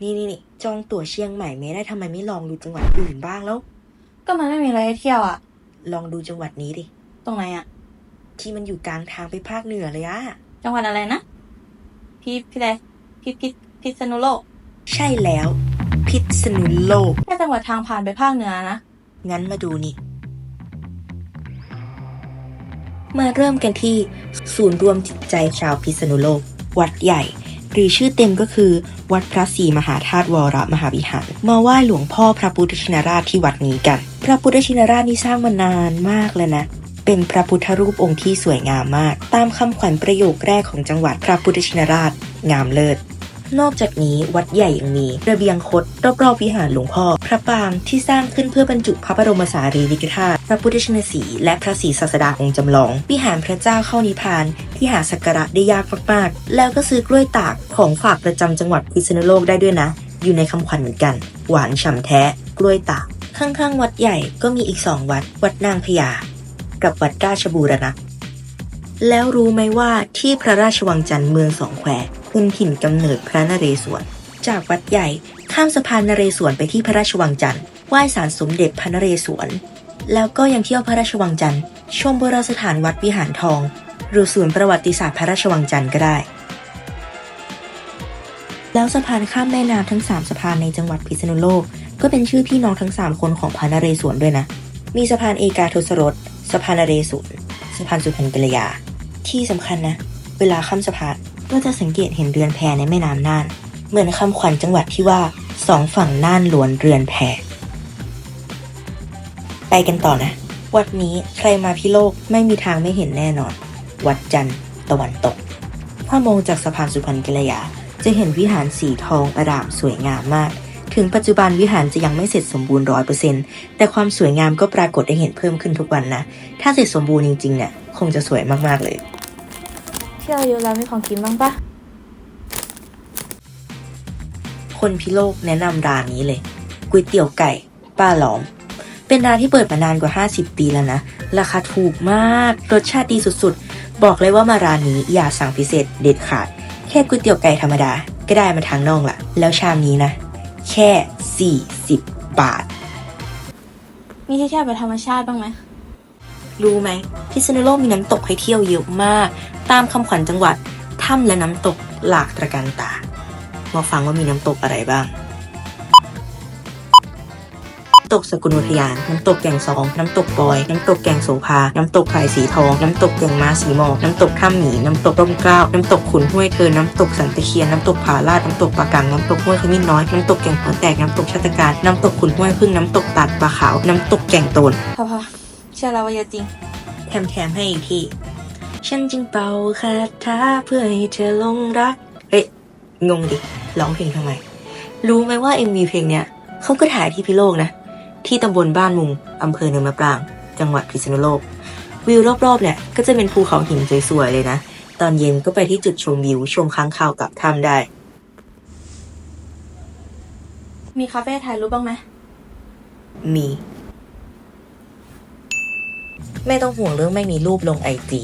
นี่นี่นี่จองตั๋วเชียงใหม่ไม่ได้ทำไมไม่ลองดูจังหวัดอื่นบ้างแล้ว ก็มันไม่มีอะไรให้เที่ยวอะ ลองดูจังหวัดนี้ดิ ตรงไหนอะ ที่มันอยู่กลางทางไปภาคเหนือเลยอะจังหวัดอะไรนะ พี่พี่ใดพี่พี่พิษณุโลก ใช่แล้ว พิษณุโลก แค่จังหวัดทางผ่านไปภาคเหนือนะ งั้นมาดูนี่ มาเริ่มกันที่ศูนย์รวมจิตใจชาวพิษณุโลก วัดใหญ่ หรือชื่อเต็มก็คือ วัดพระศรีมหาธาตุวรมหาวิหาร มาไหว้หลวงพ่อพระพุทธชินราชที่วัดนี้กัน พระพุทธชินราชนี่สร้างมานานมากแล้วนะเป็นพระพุทธรูปองค์ที่สวยงามมาก ตามคำขวัญประโยคแรกของจังหวัดพระพุทธชินราช งามเลิศ นอกจากนี้วัดใหญ่ยังมีระเบียงคดรอบๆวิหารหลวงพ่อ พระปรางที่สร้างขึ้นเพื่อบรรจุพระบรมสารีริกธาตุพระพุทธชินสีและพระศรีศาสดาองค์จำลอง วิหารพระเจ้าเข้านิพพาน ที่หาสักการะได้ยากมากๆ แล้วก็ซื้อกล้วยตากของฝากประจำจังหวัดพิษณุโลกได้ด้วยนะ อยู่ในคำขวัญเหมือนกัน หวานฉ่ำแท้กล้วยตากข้างๆ วัดใหญ่ก็มีอีกสองวัด วัดนางพญากับวัดราชบูรณะแล้วรู้ไหมว่าที่พระราชวังจันทร์เมืองสองแคว เป็นถิ่นกำเนิดพระนเรศวร จากวัดใหญ่ข้ามสะพานนเรศวรไปที่พระราชวังจันทร์ไหว้ศาลสมเด็จพระนเรศวร แล้วก็ยังเที่ยวพระราชวังจันทร์ชมโบราณสถานวัดวิหารทอง หรือศูนย์ประวัติศาสตร์พระราชวังจันทร์ก็ได้ แล้วสะพานข้ามแม่น้ำทั้ง 3 สะพานในจังหวัดพิษณุโลก ก็เป็นชื่อพี่น้องทั้ง 3 คนของพระนเรศวรด้วยนะ มีสะพานเอกาทศรสสะพานนเรศวรสะพานสุพรรณกัลยา ที่สำคัญนะ เวลาข้ามสะพาน ก็จะสังเกตเห็นเรือนแพในแม่น้ำน่าน เหมือนคำขวัญจังหวัดที่ว่าสองฝั่งน่านล้วนเรือนแพไปกันต่อนะ วัดนี้ใครมาพิโลกไม่มีทางไม่เห็นแน่นอน วัดจันทร์ตะวันตก ถ้ามองจากสะพานสุพรรณกัลยา จะเห็นวิหารสีทองอร่ามสวยงามมาก ถึงปัจจุบันวิหารจะยังไม่เสร็จสมบูรณ์ร้อยเปอร์เซ็นต์แต่ความสวยงามก็ปรากฏได้เห็นเพิ่มขึ้นทุกวันนะ ถ้าเสร็จสมบูรณ์จริงๆเนี่ยคงจะสวยมากๆเลย ที่ยวเยอะแล้วมีของกินบ้างปะคนพิโลกแนะนำร้านนี้เลยก๋วยเตี๋ยวไก่ ป้าหลอม เป็นร้านที่เปิดมานานกว่า 50 ปีแล้วนะ ราคาถูกมาก รสชาติดีสุดๆ บอกเลยว่ามาร้านนี้อย่าสั่งพิเศษเด็ดขาด แค่ก๋วยเตี๋ยวไก่ธรรมดา ก็ได้มาทางน่องละแล้วชามนี้นะ แค่ 40 บาท มีที่เที่ยวแบบธรรมชาติบ้างไหม รู้ไหมพิษณุโลกมีน้ำตกให้เที่ยวเยอะมาก ตามคำขวัญจังหวัดถ้ำและน้ำตกหลากตระการตามาฟังว่ามีน้ำตกอะไรบ้าง น้ำตกสกุลอุทยาน น้ำตกแก่งสอง น้ำตกบอย น้ำตกแก่งโสภา น้ำตกไผ่สีทอง น้ำตกแก่งม้าสีหมอก น้ำตกถ้ำหมี น้ำตกร่มเกล้า น้ำตกขุนห้วยเทินน้ำตกสันตะเคียน น้ำตกผาลาด น้ำตกปะกัง น้ำตกห้วยขมิ้นน้อย น้ำตกแก่งหัวแตก น้ำตกชาตการ น้ำตกขุนห้วยพึ่ง น้ำตกตัดปลาขาว น้ำตกแก่งโตนพอ ชื่อแล้วว่าเยอะจริง แถมแถมให้อีกที ฉันจึงเป่าคาถาเพื่อให้เธอหลงรัก เฮ้ย งงดิ ร้องเพลงทำไม รู้ไหมว่า MV เพลงเนี้ยเขาก็ถ่ายที่พิโลกนะ ที่ตำบลบ้านมุงอำเภอเนินมะปราง จังหวัดพิษณุโลก วิวรอบๆเนี่ย ก็จะเป็นภูเขาหินสวยๆเลยนะ ตอนเย็นก็ไปที่จุดชมวิวชมค้างคาวกับถ้ำได้ มีคาเฟ่ถ่ายรูปบ้างไหมมี ไม่ต้องห่วงเรื่องไม่มีรูปลงไอจี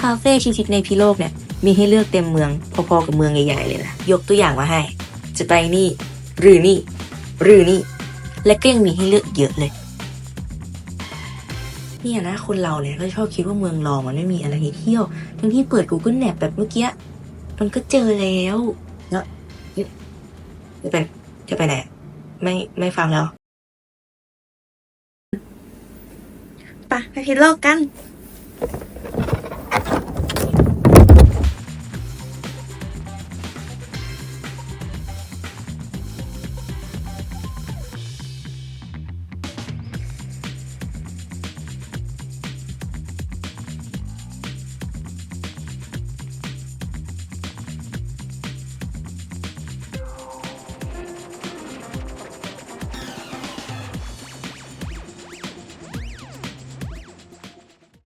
คาเฟ่ชิคๆในพิโลกเนี่ยมีให้เลือกเต็มเมืองพอๆกับเมืองใหญ่ๆเลยนะ ยกตัวอย่างมาให้ จะไปนี่ หรือนี่ หรือนี่ และก็ยังมีให้เลือกเยอะเลยเนี่ยนะคนเราเนี่ยก็ชอบคิดว่าเมืองรองมันไม่มีอะไรให้เที่ยวทั้งที่เปิด Google Map แบบเมื่อกี้มันก็เจอแล้วแล้วจะไปจะไปไหนไม่ไม่ฟังแล้ว ปะไปพิษโลกกัน